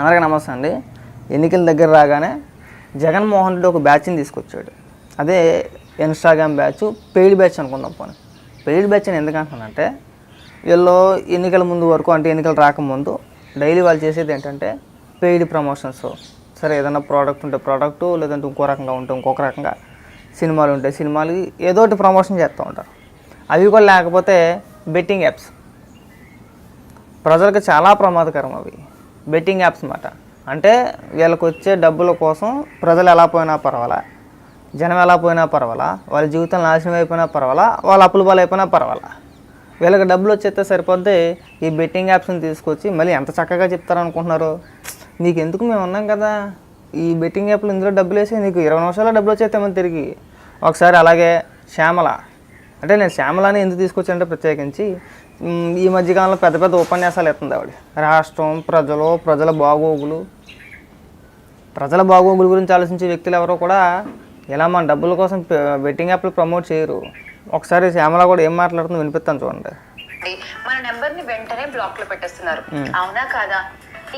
అందరికీ నమస్తే అండి. ఎన్నికల దగ్గర రాగానే జగన్మోహన్ రెడ్డి ఒక బ్యాచ్ని తీసుకొచ్చాడు. అదే ఇన్స్టాగ్రామ్ బ్యాచ్ పెయిడ్ బ్యాచ్ అనుకుందాం పోనీ. పెయిడ్ బ్యాచ్ అని ఎందుకంటున్నానంటే వీళ్ళు ఎన్నికల ముందు వరకు అంటే ఎన్నికలు రాకముందు డైలీ వాళ్ళు చేసేది ఏంటంటే పెయిడ్ ప్రమోషన్స్. సరే ఏదైనా ప్రోడక్ట్ ఉంటే ప్రోడక్ట్ లేదంటే ఇంకో రకంగా ఉంటే ఇంకొక రకంగా సినిమాలు ఉంటే సినిమాలు ఏదో ఒకటి ప్రమోషన్ చేస్తూ ఉంటారు. అవి కూడా లేకపోతే బెట్టింగ్ యాప్స్. ప్రజలకు చాలా ప్రమాదకరం అవి. బెట్టింగ్ యాప్స్ అన్నమాట. అంటే వీళ్ళకి వచ్చే డబ్బుల కోసం ప్రజలు ఎలా పోయినా పర్వాలా జనం ఎలా పోయినా పర్వాలా వాళ్ళ జీవితం నాశనం అయిపోయినా పర్వాలా వాళ్ళ అప్పుల పాలు అయిపోయినా పర్వాలా. వీళ్ళకి డబ్బులు వచ్చేస్తే సరిపోద్ది ఈ బెట్టింగ్ యాప్స్ని తీసుకొచ్చి మళ్ళీ ఎంత చక్కగా చెప్తారనుకుంటున్నారు? నీకు ఎందుకు మేము ఉన్నాం కదా? ఈ బెట్టింగ్ యాప్లు ఇందులో డబ్బులు వేసి నీకు ఇరవై నిమిషాల్లో డబ్బులు వచ్చేస్తామని తిరిగి. ఒకసారి అలాగే శ్యామల. అంటే నేను శ్యామలని ఎందుకు తీసుకొచ్చానంటే ప్రత్యేకించి ఈ మధ్యకాలంలో పెద్ద పెద్ద ఉపన్యాసాలు ఎత్తుంది ఆవిడ. రాష్ట్రం ప్రజలు ప్రజల బాగోగులు. ప్రజల బాగోగుల గురించి ఆలోచించే వ్యక్తులు ఎవరో కూడా ఇలా మన డబ్బుల కోసం బెట్టింగ్ యాప్లు ప్రమోట్ చేయరు. ఒకసారి శ్యామల కూడా ఏం మాట్లాడుతుందో వినిపిస్తాను చూడండి. మన నెంబర్ని వెంటనే బ్లాక్లో పెట్టేస్తున్నారు. అవునా కాదా?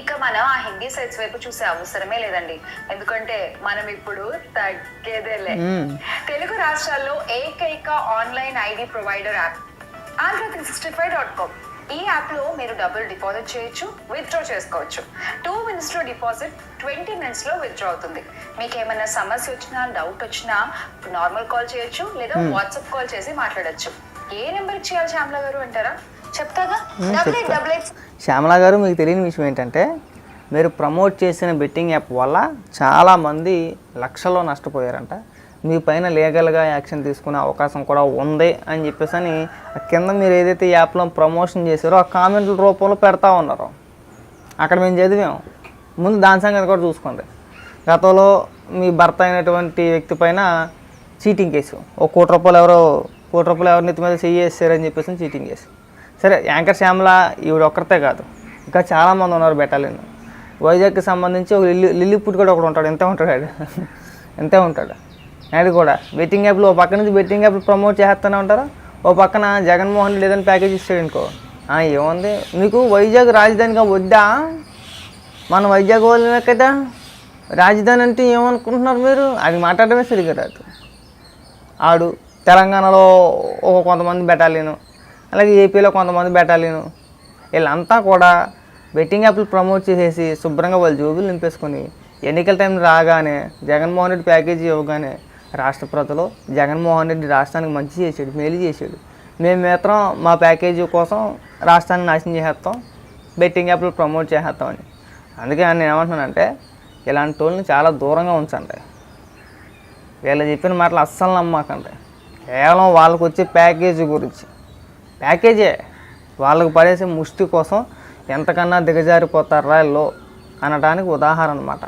ఇక మనం ఆ హిందీ సైట్స్ వైపు చూసే అవసరమే లేదండి. ఎందుకంటే మనం ఇప్పుడు తగ్గేదేలే. తెలుగు రాష్ట్రాల్లో ఏకైక online ID provider app Andhra three sixty five dot com ఈ యాప్లో మీరు డబ్బులు డిపాజిట్ చేయొచ్చు విత్డ్రా చేసుకోవచ్చు. టూ మినిట్స్లో డిపాజిట్ ట్వంటీ మినిట్స్లో విత్డ్రా అవుతుంది. మీకు ఏమైనా సమస్య వచ్చినా డౌట్ వచ్చినా నార్మల్ కాల్ చేయొచ్చు లేదా వాట్సాప్ కాల్ చేసి మాట్లాడొచ్చు. ఏ నెంబర్ చేయాలి శ్యామల గారు అంటారా? చెప్తాగా? Double eight double eight. Shyamala గారు మీకు తెలియని విషయం ఏంటంటే మీరు ప్రమోట్ చేసిన బెట్టింగ్ యాప్ వల్ల చాలామంది లక్షల్లో నష్టపోయారంట. మీ పైన లీగల్గా యాక్షన్ తీసుకునే అవకాశం కూడా ఉంది అని చెప్పేసి అని కింద మీరు ఏదైతే యాప్లో ప్రమోషన్ చేశారో ఆ కామెంట్ల రూపంలో పెడతా ఉన్నారు. అక్కడ మేము చదివాం. ముందు దాని సంగతి కూడా చూసుకోండి. గతంలో మీ భర్త అయినటువంటి వ్యక్తి పైన చీటింగ్ కేసు. ఒక కోటి రూపాయలు ఎవరో కోటి రూపాయలు ఎవరి నెత్తి మీద చేసారని చెప్పేసి చీటింగ్ కేసు. సరే యాంకర్ శ్యామల ఈవిడ ఒక్కరితే కాదు. ఇంకా చాలామంది ఉన్నారు బెటాలియన్ వైజాగ్కి సంబంధించి ఒక లిల్లి లిల్లీపుట్ కూడా ఒకడు ఉంటాడు. ఎంత ఉంటాడు. ఎంత ఉంటాడు. అది కూడా. బెట్టింగ్ యాప్లు ఓ పక్క నుంచి బెట్టింగ్ యాప్లు ప్రమోట్ చేస్తూనే ఉంటారు? ఓ పక్కన జగన్మోహన్ రెడ్డి ఏదైనా ప్యాకేజ్ ఇస్తాడు అనుకో. ఏముంది? మీకు వైజాగ్ రాజధానిగా వద్దా? మన వైజాగ్ వాళ్ళమే కదా రాజధాని అంటే ఏమనుకుంటున్నారు మీరు? అది మాట్లాడమే సరిగ్గా రాదు. ఆడు తెలంగాణలో ఒక కొంతమంది బెటాలియను అలాగే ఏపీలో కొంతమంది బెటాలియను వీళ్ళంతా కూడా బెట్టింగ్ యాప్లు ప్రమోట్ చేసేసి శుభ్రంగా వాళ్ళ జోబులు నింపేసుకొని ఎన్నికల టైం రాగానే జగన్మోహన్ రెడ్డి ప్యాకేజీ ఇవ్వగానే రాష్ట్ర ప్రజలు జగన్మోహన్ రెడ్డి రాష్ట్రానికి మంచి చేసాడు మేలు చేసాడు మేము మాత్రం మా ప్యాకేజీ కోసం రాష్ట్రాన్ని నాశనం చేసేస్తాం బెట్టింగ్ యాప్లు ప్రమోట్ చేసేస్తామని అందుకే నేను ఏమంటున్నానంటే ఇలాంటి వాళ్ళని చాలా దూరంగా ఉంచండి. వీళ్ళు చెప్పిన మాటలు అస్సలు నమ్మకండి. కేవలం వాళ్ళకు వచ్చే ప్యాకేజీ గురించి. ప్యాకేజే వాళ్ళకి పడేసే ముష్టి కోసం ఎంతకన్నా దిగజారిపోతారా లో అనడానికి ఉదాహరణ అన్నమాట.